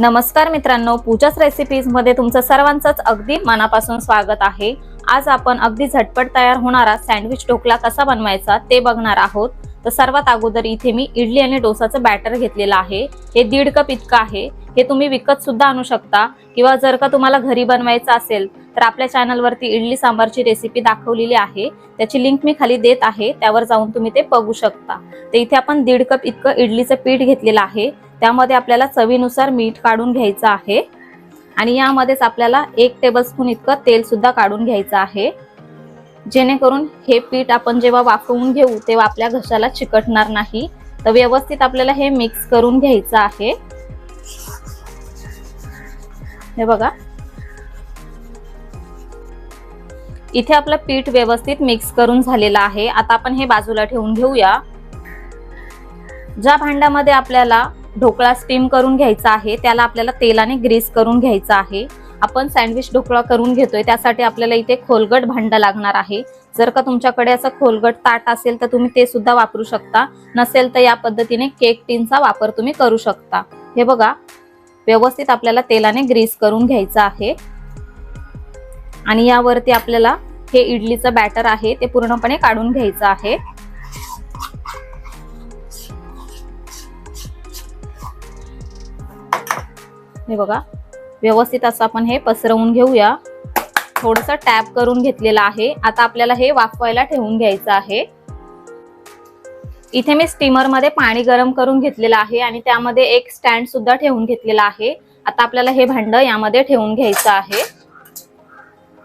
नमस्कार मित्रांनो पूजाच रेसिपीजमध्ये तुमचं सर्वांचंच अगदी मनापासून स्वागत आहे. आज आपण अगदी झटपट तयार होणारा सँडविच ढोकला कसा बनवायचा ते बघणार आहोत. तर सर्वात अगोदर इथे मी इडली आणि डोसाचं बॅटर घेतलेलं आहे. हे दीड कप इतकं आहे. हे तुम्ही विकत सुद्धा आणू शकता. किंवा जर का तुम्हाला घरी बनवायचं असेल तर आपल्या चॅनलवरती इडली सांबारची रेसिपी दाखवलेली आहे. त्याची लिंक मी खाली देत आहे. त्यावर जाऊन तुम्ही ते बघू शकता. तर इथे आपण दीड कप इतकं इडलीचं पीठ घेतलेलं आहे. त्यामध्ये आपल्याला चवीनुसार मीठ काढून घ्यायचं आहे. आणि यामध्येच आपल्याला एक टेबलस्पून इतकं तेल सुद्धा काढून घ्यायचं आहे. जेणेकरून हे पीठ आपण जेव्हा वाफवून घेऊ तेव्हा आपल्या घशाला चिकटणार नाही. तर व्यवस्थित आपल्याला हे मिक्स करून घ्यायचं आहे. हे बघा. इथे आपलं पीठ व्यवस्थित मिक्स करून झालेलं आहे. आता आपण हे बाजूला ठेवून घेऊया. ज्या भांड्यामध्ये आपल्याला ढोकळा स्टीम करून घ्यायचा आहे त्याला आपल्याला तेलाने ग्रीस करून घ्यायचा आहे. आपण सँडविच ढोकळा करून घेतोय त्यासाठी आपल्याला इथे खोलगट भांडं लागणार आहे. जर का तुमच्याकडे असं खोलगट ताट असेल तर तुम्ही ते सुद्धा वापरू शकता. नसेल तर या पद्धतीने केक टीनचा वापर तुम्ही करू शकता. हे बघा व्यवस्थित आपल्याला तेलाने ग्रीस करून घ्यायचं आहे. आणि यावरती आपल्याला हे इडलीचं बॅटर आहे ते पूर्णपणे काढून घ्यायचं आहे. हे बघा व्यवस्थित असं आपण हे पसरवून घेऊया. थोडस टॅप करून घेतलेलं आहे. आता आपल्याला हे वाफवायला ठेवून घ्यायचं आहे. इथे मी स्टीमरमध्ये पाणी गरम करून घेतलेलं आहे आणि त्यामध्ये एक स्टँड सुद्धा ठेवून घेतलेला आहे. आता आपल्याला हे भांड यामध्ये ठेवून घ्यायचं आहे.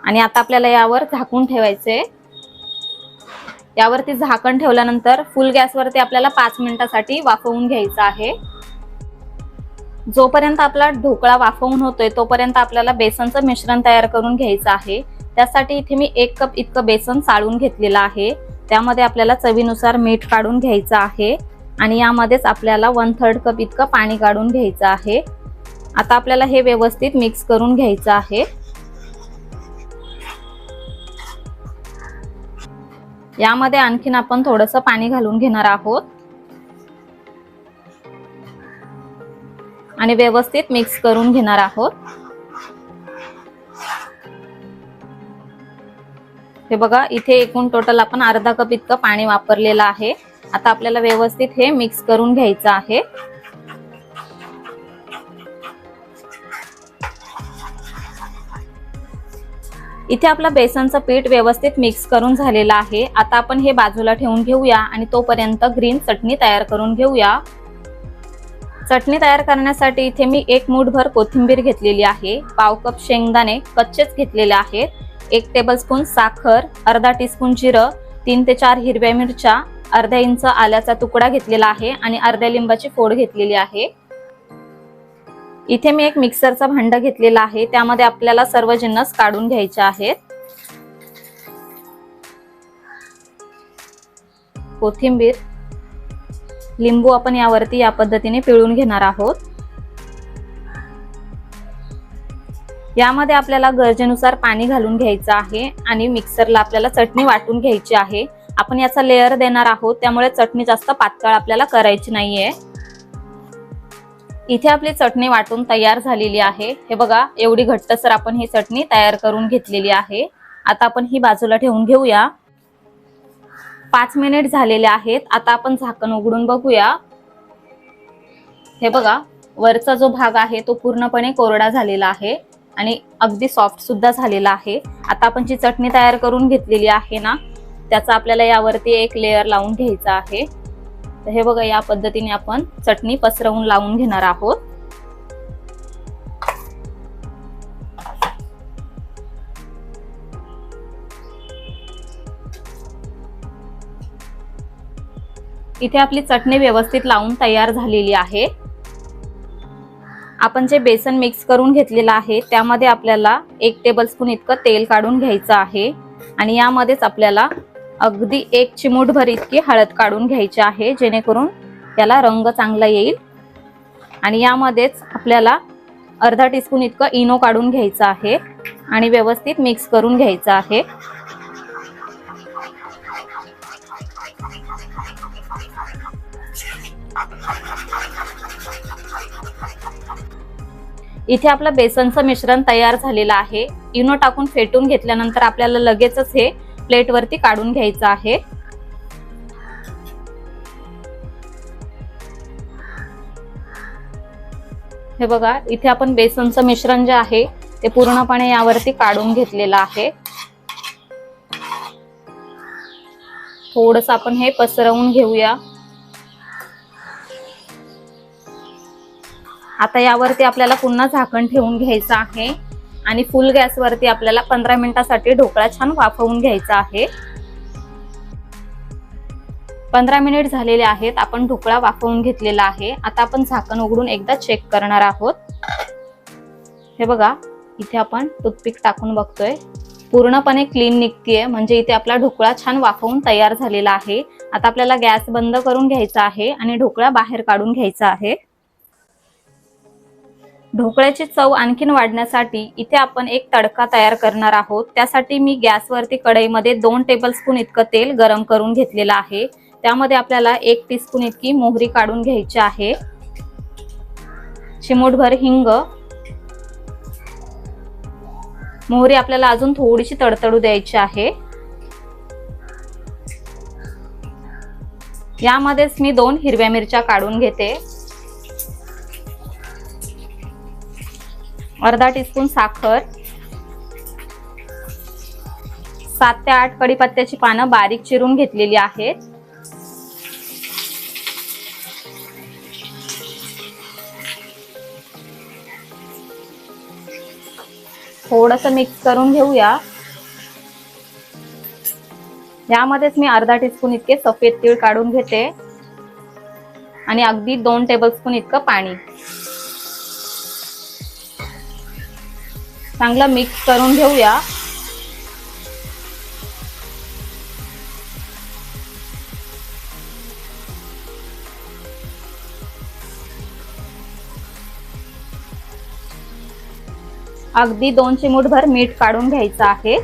आणि आता आपल्याला यावर झाकून ठेवायचे यावरती झाकण ठेवल्यानंतर फुल गॅसवरती आपल्याला पाच मिनिटासाठी वाफवून घ्यायचं आहे. जोपर्यंत आपला ढोकळा वाफवून होतोय तोपर्यंत आपल्याला बेसनचं मिश्रण तयार करून घ्यायचं आहे. त्यासाठी इथे मी एक कप इतकं बेसन चाळून घेतलेलं आहे. त्यामध्ये आपल्याला चवीनुसार मीठ काढून घ्यायचं आहे. आणि यामध्येच आपल्याला वन थर्ड कप इतकं पाणी काढून घ्यायचं आहे. आता आपल्याला हे व्यवस्थित मिक्स करून घ्यायचं आहे. यामध्ये आणखीन आपण थोडंसं पाणी घालून घेणार आहोत. आणि व्यवस्थित मिक्स करून घेणार आहोत. हे बघा इथे एकूण टोटल आपण अर्धा कप इतकं पाणी वापरलेलं आहे. आता आपल्याला व्यवस्थित हे मिक्स करून घ्यायचं आहे. इथे आपलं बेसनचं पीठ व्यवस्थित मिक्स करून झालेलं आहे. आता आपण हे बाजूला ठेवून घेऊया आणि तोपर्यंत ग्रीन चटणी तयार करून घेऊया. चटणी तयार करण्यासाठी इथे मी एक मूठभर कोथिंबीर घेतलेली आहे. पाव कप शेंगदाणे कच्चेच घेतलेले आहेत. एक टेबलस्पून साखर अर्धा टीस्पून जिरं तीन ते चार हिरव्या मिरच्या अर्ध्या इंच आल्याचा तुकडा घेतलेला आहे आणि अर्ध्या लिंबाची फोड घेतलेली आहे. इथे मी एक मिक्सरचा भांड घेतलेला आहे. त्यामध्ये आपल्याला सर्व जिन्नस काढून घ्यायचे आहेत. कोथिंबीर लिंबू आपण यावरती या पद्धतीने पिळून घेणार आहोत. यामध्ये आपल्याला गरजेनुसार पाणी घालून घ्यायचं आहे आणि मिक्सरला आपल्याला चटणी वाटून घ्यायची आहे. आपण याचा लेअर देणार आहोत. त्यामुळे चटणी जास्त पातळ आपल्याला करायची नाहीये. इथे आपली चटणी वाटून तयार झालेली आहे. हे बघा एवढी घट्टसर आपण ही चटणी तयार करून घेतलेली आहे. आता आपण ही बाजूला ठेवून घेऊया. पाच मिनिट झालेले आहेत. आता आपण झाकण उघडून बघूया. हे बघा वरचा जो भाग आहे तो पूर्णपणे कोरडा झालेला आहे आणि अगदी सॉफ्ट सुद्धा झालेला आहे. आता आपण जी चटणी तयार करून घेतलेली आहे ना त्याचा आपल्याला यावरती एक लेअर लावून घ्यायचा आहे. तर हे बघा या पद्धतीने आपण चटणी पसरवून लावून घेणार आहोत. इथे आपली चटणी व्यवस्थित लावून तयार झालेली आहे. आपण जे बेसन मिक्स करून घेतलेलं आहे त्यामध्ये आपल्याला एक टेबलस्पून इतकं तेल काढून घ्यायचं आहे. आणि यामध्येच आपल्याला अगदी एक चिमूटभर इतकी हळद काढून घ्यायची आहे जेणेकरून त्याला रंग चांगला येईल. आणि यामध्येच आपल्याला अर्धा टीस्पून इतकं इनो काढून घ्यायचं आहे आणि व्यवस्थित मिक्स करून घ्यायचं आहे. इथे आपलं बेसनचं मिश्रण तयार झालेलं आहे. इनो टाकून फेटून घेतल्यानंतर आपल्याला लगेचच हे प्लेटवरती काढून घ्यायचं आहे. हे बघा इथे आपण बेसनचं मिश्रण जे आहे ते पूर्णपणे यावरती काढून घेतलेलं आहे. थोडस आपण हे पसरवून घेऊया. आता यावरती आपल्याला पुन्हा झाकण ठेवून घ्यायचं आहे. आणि फुल गॅसवरती आपल्याला पंधरा मिनिटासाठी ढोकळा छान वाफवून घ्यायचा आहे. पंधरा मिनिट झालेले आहेत आपण ढोकळा वाफवून घेतलेला आहे. आता आपण झाकण उघडून एकदा चेक करणार आहोत. हे बघा इथे आपण टूथपिक टाकून बघतोय. पूर्णपणे क्लीन निघतीये म्हणजे इथे आपला ढोकळा छान वाफवून तयार झालेला आहे. आता आपल्याला गॅस बंद करून घ्यायचा आहे आणि ढोकळा बाहेर काढून घ्यायचा आहे. ढोकळ्याची चव आणखीन वाढण्यासाठी इथे आपण एक तडका तयार करणार आहोत. त्यासाठी मी गॅसवरती कढईमध्ये दोन टेबलस्पून इतकं तेल गरम करून घेतलेलं आहे. त्यामध्ये आपल्याला एक टीस्पून इतकी मोहरी काढून घ्यायची आहे. चिमूटभर हिंग. मोहरी आपल्याला अजून थोडीशी तडतडू द्यायची आहे. यामध्येच मी दोन हिरव्या मिरच्या काढून घेते. अर्धा टीस्पून साखर सात ते आठ कडीपत्त्याची पानं बारीक चिरून घेतलेली आहेत. थोडस मिक्स करून घेऊया. यामध्येच मी अर्धा टीस्पून इतके सफेद तीळ काढून घेते. आणि अगदी दोन टेबलस्पून इतकं पाणी. चांगलं मिक्स करून घेऊया. अगदी दोन चिमूटभर मीठ काढून घ्यायचं आहे.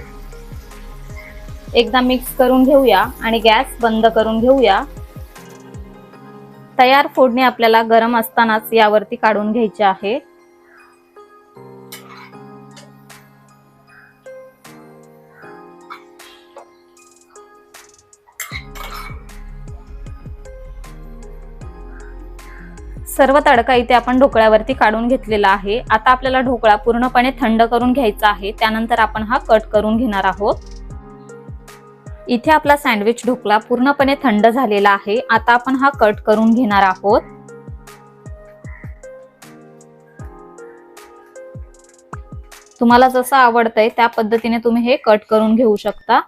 एकदा मिक्स करून घेऊया आणि गॅस बंद करून घेऊया. तयार फोडणी आपल्याला गरम असतानाच यावरती काढून घ्यायची आहे. सर्व तडका इथे आपण ढोकळ्यावरती काढून घेतलेला आहे. आता आपल्याला ढोकळा पूर्णपणे थंड करून घ्यायचा आहे. त्यानंतर आपण हा कट करून घेणार आहोत. इथे आपला सँडविच ढोकळा पूर्णपणे थंड झालेला आहे. आता आपण हा कट करून घेणार आहोत. तुम्हाला जसं आवडतंय त्या पद्धतीने तुम्ही हे कट करून घेऊ शकता.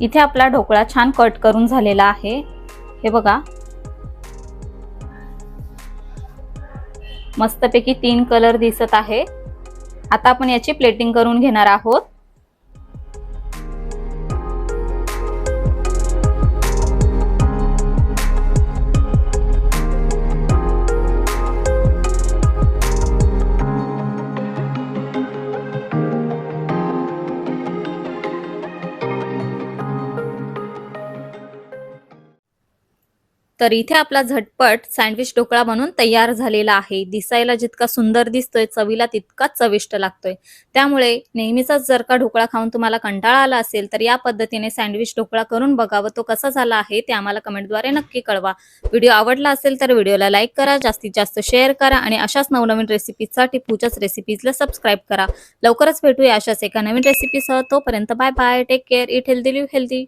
इथे आपला ढोकळा छान कट करून झालेला आहे. हे बघा. मस्तपैकी तीन कलर दिसत आहे. आता आपण याची प्लेटिंग करून घेणार आहोत. तर इथे आपला झटपट सँडविच ढोकळा बनून तयार झालेला आहे. दिसायला जितका सुंदर दिसतोय चवीला तितकाच चविष्ट लागतोय. त्यामुळे नेहमीचाच जर का ढोकळा खाऊन तुम्हाला कंटाळा आला असेल तर या पद्धतीने सँडविच ढोकळा करून बघावं तो कसा झाला आहे ते आम्हाला कमेंटद्वारे नक्की कळवा. व्हिडिओ आवडला असेल तर व्हिडिओला लाईक करा जास्तीत जास्त शेअर करा आणि अशाच नवनवीन रेसिपीजसाठी पूजाच रेसिपीजला सबस्क्राईब करा. लवकरच भेटूया अशाच एका नवीन रेसिपीसह. तोपर्यंत bye bye take care eat healthy live healthy.